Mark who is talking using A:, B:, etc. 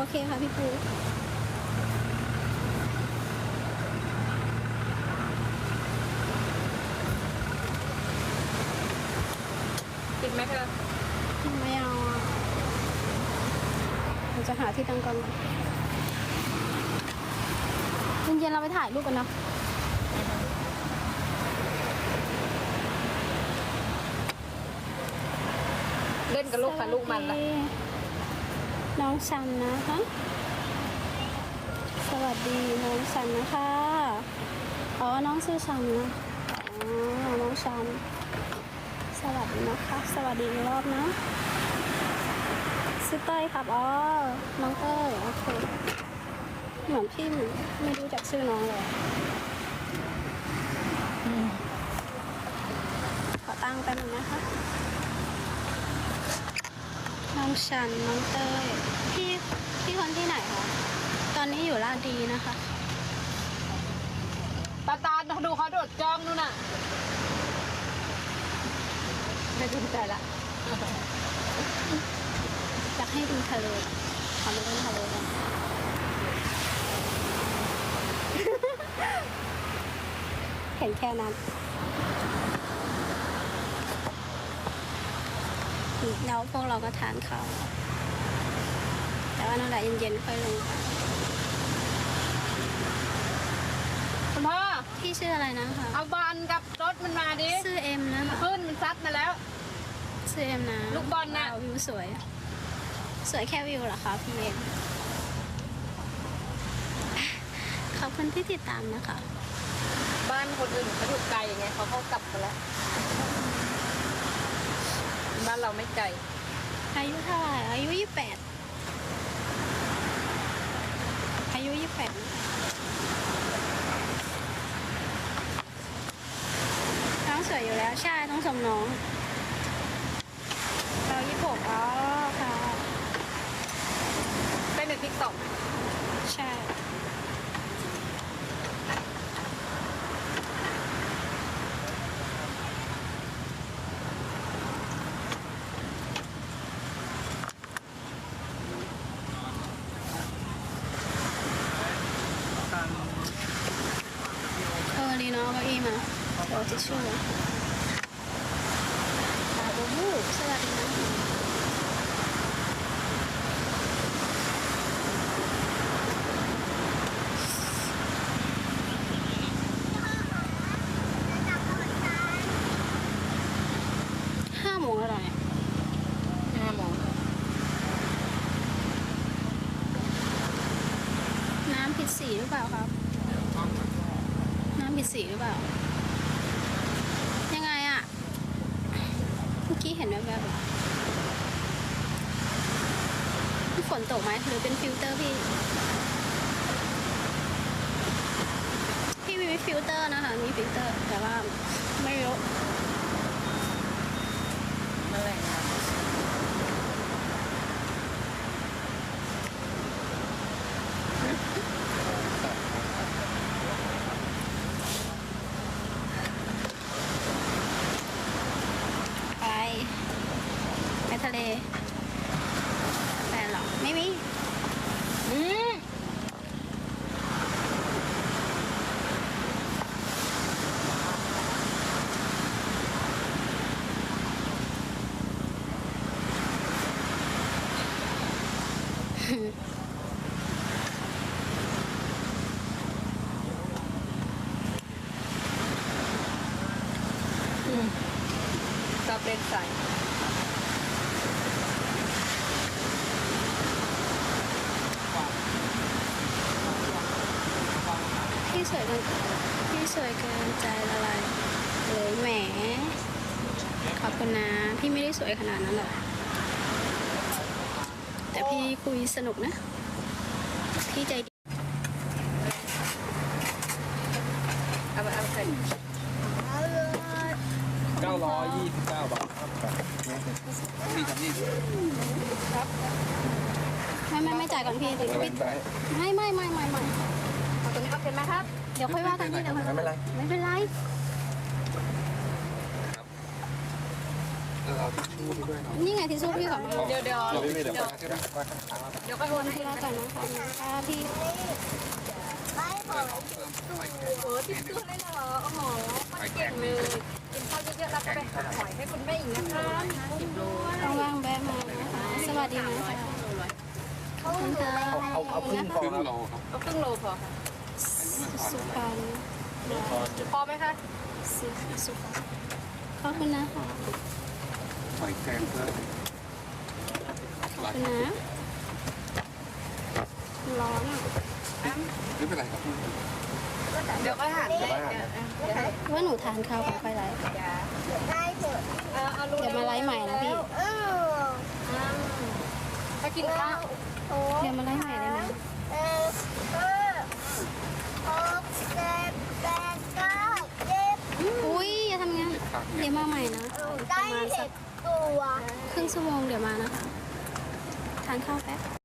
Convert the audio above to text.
A: โอเคค่ะพี่ปู
B: กินไหมเธอ
A: ไม่เอาอะเราจะหาที่ตั้งกล้องก่อนเย็นๆเราไปถ่ายรูปกันเนาะ
B: เล่นกับลูกค่ะลูกมันละ
A: สวัสดี น้องซันนะคะ สวัสดีน้องซันนะคะ อ๋อ น้องชื่อซันนะ อ๋อ น้องซัน สวัสดีนะคะ สวัสดีอีกรอบนะชื่อเต้ยครับ อ๋อ น้องเต้ย โอเค เหมือนพี่ไม่รู้จักชื่อน้องเลยขอตั้งแป๊บนึงนะคะ น้องชันน้องเต้ยพี่พี่คนที่ไหนคะตอนนี้อยู่ลาดดีนะคะ
B: ตาตาดูเขาโดดจ้องนู่นน่ะไม่สนใจละ
A: อยากให้ดูทะเลขอมาเล่นทะเลกันเห็นแค่นั้น แล้วพวกเราก็ทานข้าวแต่ว่านั่นแหละเย็นๆค่อยลงไป
B: คุณพ่อ
A: พี่ชื่ออะไรนะคะ
B: เอาบอลกับรถมันมาดิ
A: ชื่อเอ็มนะคะ
B: ขึ้นมันซัดมาแล้ว
A: ชื่อเอ็มนะ
B: ลูกบอลน่ะ
A: ว้าววิวสวย สวยแค่วิวเหรอคะพี่เอ็มขอบคุณที่ติดตามนะคะ
B: บ้านคนอื่นเขาอยู่ไกลไงเขาเข้ากลับไปแล้ว บ้านเราไม่ไกล
A: อายุเท่าไหร่อายุยี่แปดอายุยี่แปดน้องสวยอยู่แล้ว ใช่ต้องสมน้องเรายี่หกอ๋อค่ะ
B: เป็นในทิกตอก
A: ใช่เออดีเนาะเก้าอี้มา เดี๋ยวทิชชู่ตาบูบูสวัสดีนะห้าโมงแล้วเหร
B: ห้าโมง
A: น้ำผิดสีหรือเปล่าครับ น้ำผิดสีหรือเปล่า ยังไงอะเมื่อ กี้เห็นแบบแบบฝนตกไหมหรือเป็นฟิลเตอร์พี่ พี่มีฟิลเตอร์นะคะ มีฟิลเตอร์ แต่ว่าไม่รู้
B: นั่นแหละนะ
A: ไป ไปทะเลไปหรอ ไม่มี
B: อืม ชอบเล่นใส่
A: พี่สวยเกินพี่สวยเกินใจละลายเลยแหมขอบคุณนะ พี่ไม่ได้สวยขนาดนั้นหรอก แต่พี่คุยสนุกนะ พี่ใจดี
B: เอาไปเอาใส่
C: 929บาทครับนี่ครับนี่
A: ไม่ไม่ไม่จ่ายก่อนพี่เดี๋ยว
C: ไม่
A: พี่
C: เป็นไร
A: ไม่ไม่ไม่ไม่ไม่
B: เอาตัวนี้เอาเข็มไหมครับ
A: เดี๋ยวค่อยว่ากันที่เดี๋ยวค่อยว่า
C: ไม่เป็นไร
A: ไม่เป็นไร
C: เราชูไปด้วยเนาะ
A: นี่ไงทิชชู่พี่ขอมา
B: เดี๋ยวเดี๋ยว
C: เราไม่มีเดี๋ยว
B: เดี๋ยว
C: ใช่ไหมว่าข้างๆ
B: เดี๋ยวก็โอนให้
A: ธุระก่อนนะคะค่ะพี่
B: โอ้ติดตัวเลยเหรอโอ้โหคนเก่งเลยกินข้าวเยอะๆแล้วก็ไปหาหอยให้คุณแม่อีกนะคะสิบโล
A: ว่างๆแวะมานะคะสวัสดีนะคะขอบคุณค่ะ
C: เอาเอาครึ่งพอครับ
B: เอาครึ่งโลพอค่ะ
A: สุพรรณ
B: พอไหมคะ
A: สุสุพรรณขอบคุณนะคะ
C: หอยแครงเพิ่
A: อนะร้อนอะ
C: ไม่เป็นไรครับ
B: เดี๋ยวก็หันเลยเดี๋ยวเดี๋ยว
A: ว่าหนูทานข้าวกับใครไลฟ์
B: เอาเอาลูก
A: เดี๋ยวมาไลฟ์ใหม่นะพี่
B: ถ้ากินข้าว
A: เดี๋ยวมาไลฟ์ใหม่ได้ไหมอุ้ยอย่าทำงานเดี๋ยวมาใหม่นะประมาณสัก ครึ่งชั่วโมงเดี๋ยวมานะคะ ทานข้าวแป๊บ